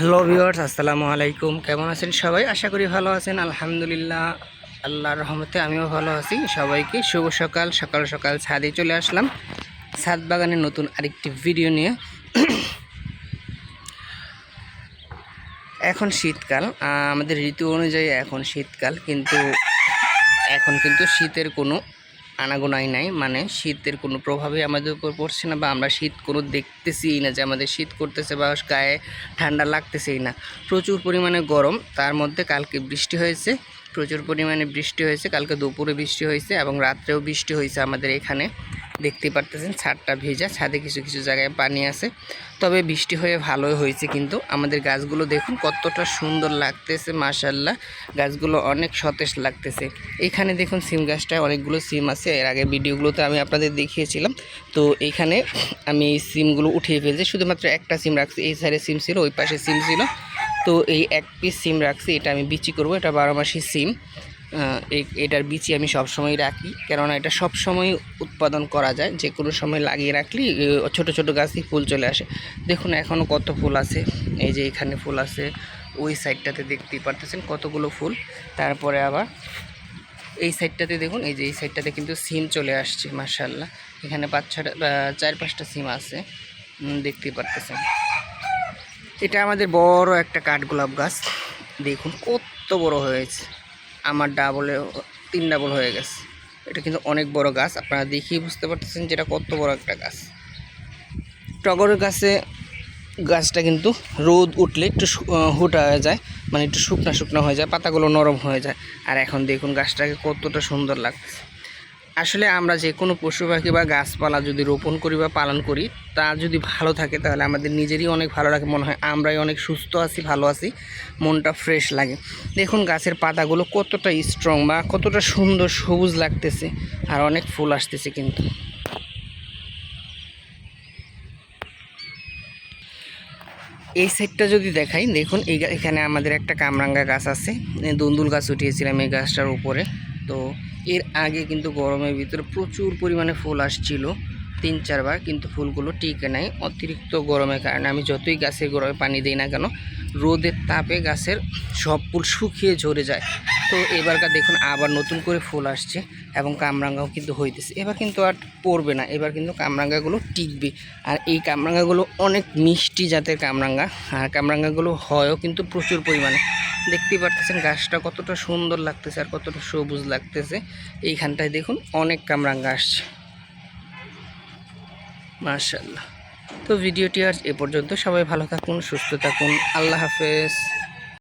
Hello viewers আসসালামু আলাইকুম। কেমন আছেন সবাই? আশা করি ভালো আছেন। আলহামদুলিল্লাহ, আল্লাহর রহমতে আমিও ভালো আছি। সবাইকে শুভ সকাল। সকাল সকাল ছাদে চলে আসলাম। ছাদ বাগানের নতুন আরেকটি ভিডিও নিয়ে। এখন শীতকাল। আমাদের ঋতু অনুযায়ী এখন শীতকাল, কিন্তু এখন কিন্তু শীতের কোনো আনাগোনাই নাই। মানে শীতের কোনো প্রভাবই আমাদের উপর পড়ছে না বা আমরা শীত কোনো দেখতেছি না যে আমাদের শীত করতেছে বা গায়ে ঠান্ডা লাগতেছেই না। প্রচুর পরিমাণে গরম, তার মধ্যে কালকে বৃষ্টি হয়েছে, প্রচুর পরিমাণে বৃষ্টি হয়েছে, কালকে দুপুরে বৃষ্টি হয়েছে এবং রাত্রেও বৃষ্টি হয়েছে আমাদের এখানে। দেখতে পারতেছেন, ছাদটা ভেজা, ছাদে কিছু কিছু জায়গায় পানি আছে। তবে বৃষ্টি হয়ে ভালোই হয়েছে কিন্তু। আমাদের গাছগুলো দেখুন কতটা সুন্দর লাগতেছে মাশাল্লাহ গাছগুলো অনেক সতেজ লাগতেছে। এখানে দেখুন সিম গাছটায় অনেকগুলো সিম আছে। এর আগে ভিডিওগুলোতে আমি আপনাদের দেখিয়েছিলাম। তো এইখানে আমি সিমগুলো উঠিয়ে ফেলছি। শুধুমাত্র একটা সিম রাখছি। এই সাইডে সিম ছিল, ওই পাশে সিম ছিল। তো এই এক পিস সিম রাখছি। এটা আমি বিচি করব। এটা বারো মাসি সিম। এটার বিচি আমি সব সময় রাখি। কেননা এটা সব সময় উৎপাদন করা যায়। যে কোনো সময় লাগিয়ে রাখলে ছোট ছোট গাছই ফুল চলে আসে। দেখুন এখনও কত ফুল আছে। এই যে এখানে ফুল আছে। ওই সাইডটাতে দেখতেই পারতেছেন কতগুলো ফুল। তারপরে আবার এই সাইডটাতে দেখুন, এই যে এই সাইডটাতে কিন্তু সিম চলে আসছে মার্শাল্লাহ এখানে পাঁচ ছটা চার পাঁচটা সিম আছে। দেখতেই পারতেছেন। এটা আমাদের বড় একটা কাঠগোলাপ গাছ। দেখুন, কত বড় হয়েছে। আমার ডাবলে তিন ডাবল হয়ে গেছে। এটা কিন্তু অনেক বড় গাছ, আপনারা দেখেই বুঝতে পারতেছেন যেটা কত বড় একটা গাছ। টগরের গাছে গাছটা কিন্তু রোদ উঠলে একটু হুটা হয়ে যায় মানে একটু শুকনা শুকনো হয়ে যায়, পাতাগুলো নরম হয়ে যায়। আর এখন দেখুন গাছটাকে কতটা সুন্দর লাগছে। আসলে আমরা যে কোনো পশু পাখি বা গাছপালা যদি রোপণ করি বা পালন করি, তা যদি ভালো থাকে তাহলে আমাদের নিজেরই অনেক ভালো লাগে। মনে হয় আমরাই অনেক সুস্থ আছি, ভালো আছি, মনটা ফ্রেশ লাগে। দেখুন গাছের পাতাগুলো কতটা স্ট্রং বা কতটা সুন্দর সবুজ লাগতেছে আর অনেক ফুল আসতেছে কিন্তু। এই সাইডটা যদি দেখাই, দেখুন এই এখানে আমাদের একটা কামরাঙ্গা গাছ আছে দুন্দুল গাছ উঠিয়েছিলাম এই গাছটার উপরে। তো এর আগে কিন্তু গরমের ভিতরে প্রচুর পরিমাণে ফুল আসছিল, তিন চারবার কিন্তু ফুলগুলো টিকে নাই। অতিরিক্ত গরমের কারণে আমি যতই গাছের গরমে পানি দিই না কেন, রোদের তাপে গাছের সব ফুল শুকিয়ে ঝরে যায়। তো এবারকার দেখুন আবার নতুন করে ফুল আসছে এবং কামরাঙ্গাও কিন্তু হইতেছে। এবার কিন্তু আর পড়বে না, এবার কিন্তু কামরাঙ্গাগুলো টিকবে। আর এই কামরাঙ্গাগুলো অনেক মিষ্টি জাতের কামরাঙ্গা, আর কামরাঙ্গাগুলো হয়ও কিন্তু প্রচুর পরিমাণে। দেখতেই পারতেছেন গাছটা কতটা সুন্দর লাগতেছে আর কতটা সবুজ লাগতেছে। এইখানটায় দেখুন অনেক কামরাঙ্গা আসছে। মার্শাল্লাহ তো ভিডিওটি আর এ পর্যন্ত। সবাই ভালো থাকুন, সুস্থ থাকুন। আল্লাহ হাফেজ।